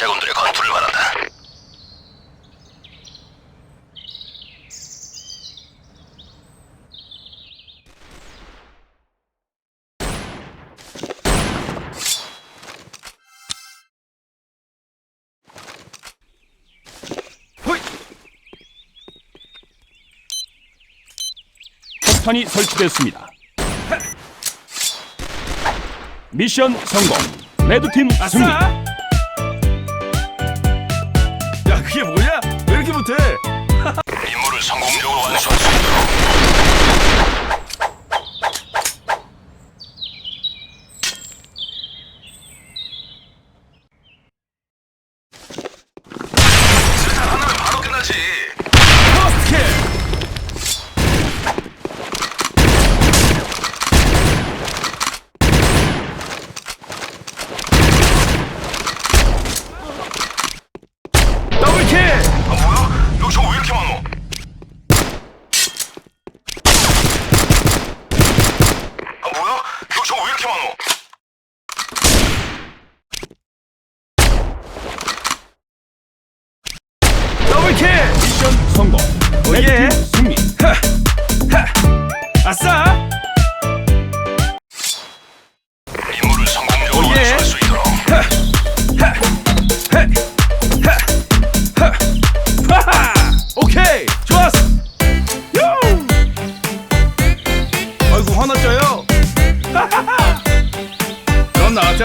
제군들의 건투를 바란다. 폭탄이 설치됐습니다. 미션 성공. 레드팀 승리. 못해? 임무를 성공적으로 완수할 수 있도록 수류탄 하나면 바로 끝나지. 퍼스트 킬! 더블 킬! 아 뭐야? 여기 저거 왜 이렇게 많어? 아 뭐야? 여기 저거 왜 이렇게 많어? 더블 킬! 미션 성공. 레드팀 승리. 아싸!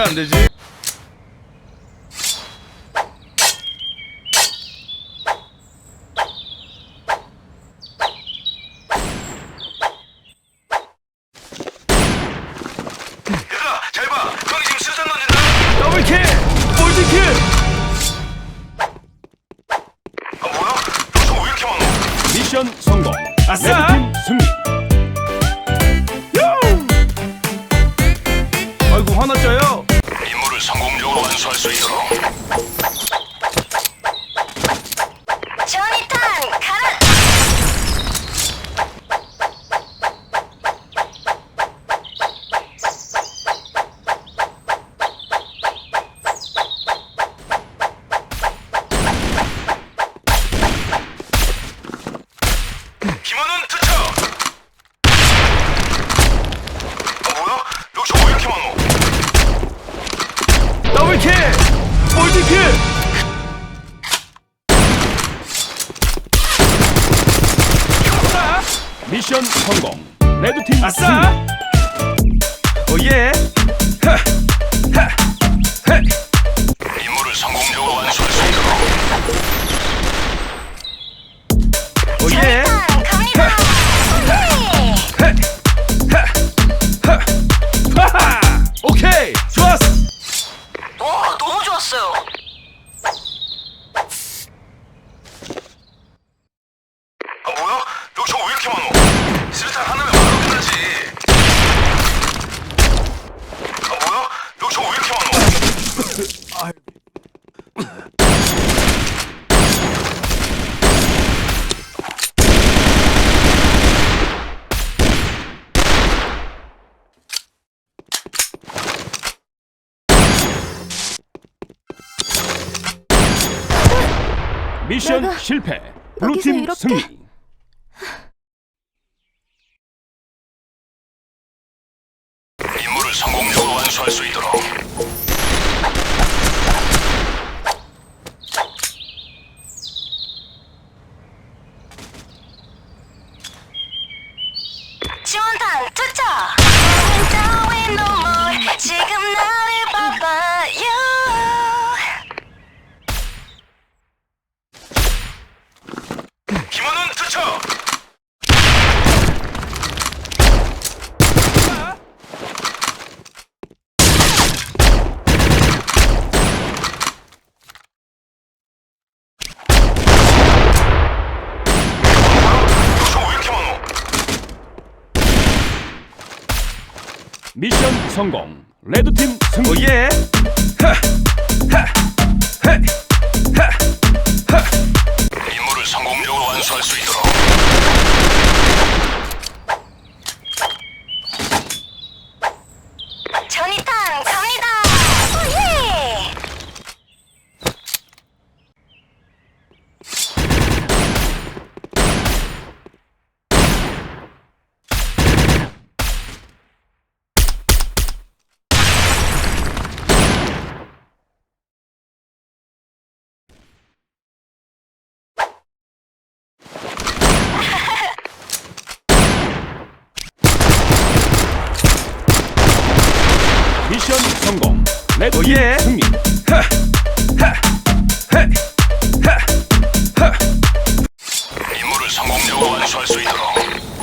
안 되지? 더블 킬! 킬! 아 뭐야? 여기 저거 왜 이렇게 많어? 미션 성공. 아싸! 레드팀 승리. 요! 아이고? 임무를 있도록 조니탄 가라! 김원훈 투 미션 성공. 레드팀 아싸! 오예! 하! 하! 미션 내가 실패. 여기서 블루팀 이렇게- 승리. 임무를 성공적으로 완수할 수 있도록 지원탄 투척! 따윈 눈물 지금 나를 봐봐요 김원훈 투척 여기 저거 왜 이렇게 많어? 미션 성공. 레드팀 승리. 오예! 하! 하! 하! 미션 성공. 레드 팀 어, 예. 승리. 하, 하, 하, 하, 하. 임무를 성공적으로 완수할 수 있도록.